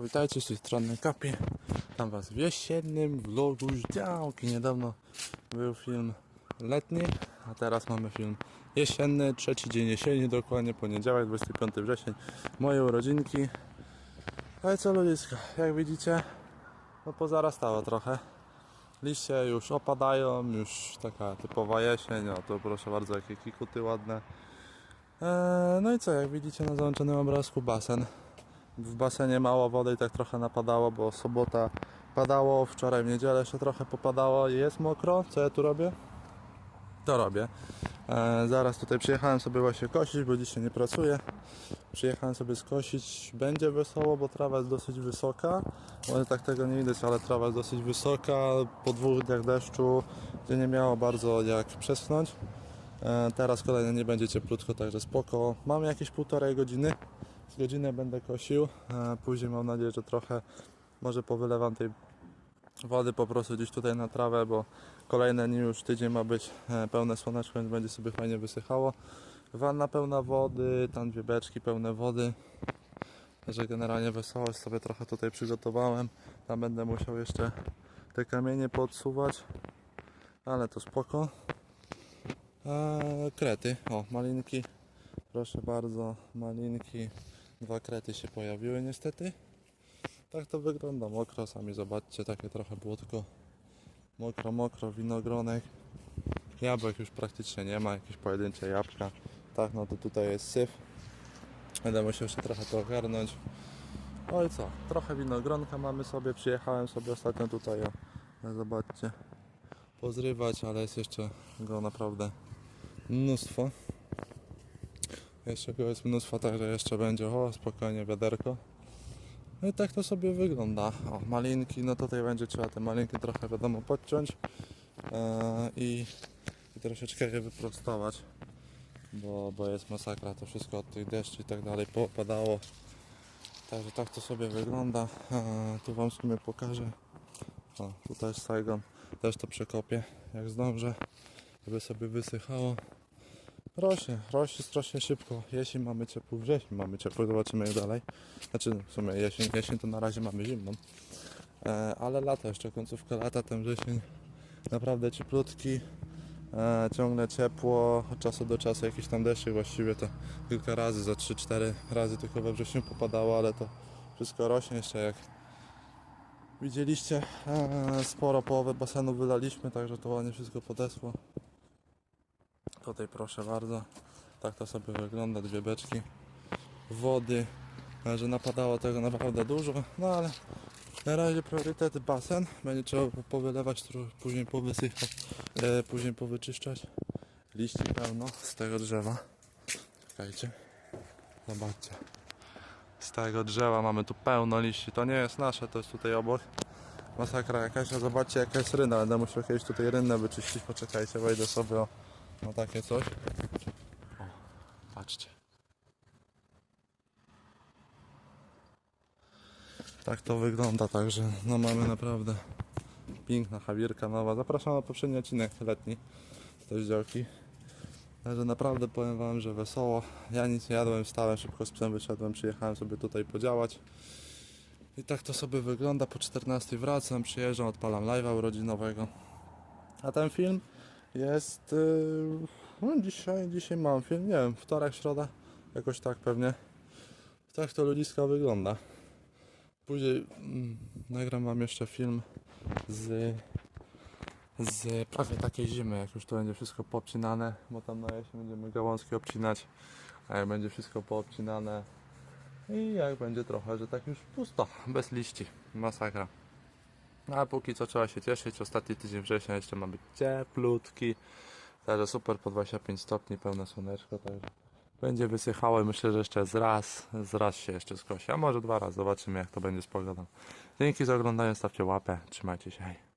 Witajcie z tej strony Kapi. Tam was w jesiennym vlogu z działki. Niedawno był film letni, a teraz mamy film jesienny, trzeci dzień jesieni, dokładnie poniedziałek, 25 wrzesień. Moje urodzinki. Ale co ludziska, jak widzicie, no pozarastało trochę. Liście już opadają, już taka typowa jesień, o to proszę bardzo jakie kikuty ładne. Eee, no i co, jak widzicie na załączonym obrazku basen. W basenie mało wody i tak trochę napadało, bo sobota padało, wczoraj w niedzielę jeszcze trochę popadało i jest mokro. Co ja tu robię? To robię. E, zaraz tutaj przyjechałem sobie właśnie kosić, bo dzisiaj nie pracuję. Przyjechałem sobie skosić. Będzie wesoło, bo trawa jest dosyć wysoka. Może tak tego nie widać, ale trawa jest dosyć wysoka. Po dwóch dniach deszczu, gdzie nie miało bardzo jak przeschnąć. E, teraz kolejne nie będzie cieplutko, także spoko. Mamy jakieś półtorej godziny. Z godzinę będę kosił. Później mam nadzieję, że trochę może powylewam tej wody po prostu gdzieś tutaj na trawę, bo kolejne dni już tydzień ma być e, pełne słoneczko, więc będzie sobie fajnie wysychało. Wanna pełna wody, tam dwie beczki pełne wody. Także generalnie wesołość sobie trochę tutaj przygotowałem. Tam będę musiał jeszcze te kamienie podsuwać, ale to spoko. Eee, krety, o malinki, proszę bardzo, malinki, dwa krety się pojawiły niestety. Tak to wygląda, mokro, sami zobaczcie, takie trochę błotko, mokro, mokro, winogronek. Jabłek już praktycznie nie ma, jakieś pojedyncze jabłka. Tak, no to tutaj jest syf. Będę musiał jeszcze trochę to ogarnąć. No i co, trochę winogronka mamy sobie, przyjechałem sobie ostatnio tutaj, o, no zobaczcie, pozrywać, ale jest jeszcze go naprawdę mnóstwo. Jeszcze go jest mnóstwo, także jeszcze będzie, o spokojnie, wiaderko. No i tak to sobie wygląda. O, malinki, no tutaj będzie trzeba te malinki trochę wiadomo podciąć e, i, i troszeczkę je wyprostować, bo, bo jest masakra, to wszystko od tych deszczy i tak dalej popadało. Także tak to sobie wygląda. E, tu Wam w sumie pokażę. O, tutaj Saigon, też to przekopię, jak zdążę, żeby sobie wysychało. Rośnie, rośnie strasznie szybko. Jesień mamy ciepły, wrzesień mamy ciepły, zobaczymy jak dalej. Znaczy w sumie jesień, jesień to na razie mamy zimną. E, ale lato jeszcze, końcówka lata, ten wrzesień naprawdę cieplutki. E, ciągle ciepło, od czasu do czasu jakieś tam deszcze właściwie to kilka razy, za 3-4 razy tylko we wrześniu popadało, ale to wszystko rośnie jeszcze jak widzieliście. E, sporo połowę basenu wylaliśmy, także to ładnie wszystko podesło. Tutaj proszę bardzo, tak to sobie wygląda, dwie beczki. Wody, że napadało tego naprawdę dużo, no ale na razie priorytet basen, będzie trzeba po- powylewać, później powysychać, e, później powyczyszczać. Liści pełno z tego drzewa, czekajcie, zobaczcie. Z tego drzewa mamy tu pełno liści, to nie jest nasze, to jest tutaj obok. Masakra jakaś, a zobaczcie jaka jest ryna, będę musiał kiedyś tutaj rynę wyczyścić, poczekajcie, wejdę sobie o no takie coś. O, patrzcie. Tak to wygląda, także no mamy naprawdę piękna hawirka nowa. Zapraszam na poprzedni odcinek letni z tej działki. Także naprawdę powiem wam, że wesoło. Ja nic nie jadłem, wstałem, szybko z psem wyszedłem, przyjechałem sobie tutaj podziałać. I tak to sobie wygląda. Po 14 wracam, przyjeżdżam, odpalam live'a urodzinowego. A ten film jest. Yy, no dzisiaj, dzisiaj mam film, nie wiem, wtorek, środa, jakoś tak pewnie. Tak to ludziska wygląda. Później mm, nagram wam jeszcze film z, z prawie takiej zimy, jak już to będzie wszystko poobcinane, bo tam na jesień będziemy gałązki obcinać, a jak będzie wszystko poobcinane i jak będzie trochę, że tak już pusto, bez liści, masakra. No a póki co trzeba się cieszyć. Ostatni tydzień września jeszcze ma być cieplutki. Także super po 25 stopni, pełne słoneczko. Także będzie wysychało i myślę, że jeszcze z raz, z raz się jeszcze skosi. A może dwa razy. Zobaczymy jak to będzie z pogodą. Dzięki za oglądanie, stawcie łapę. Trzymajcie się. Hej.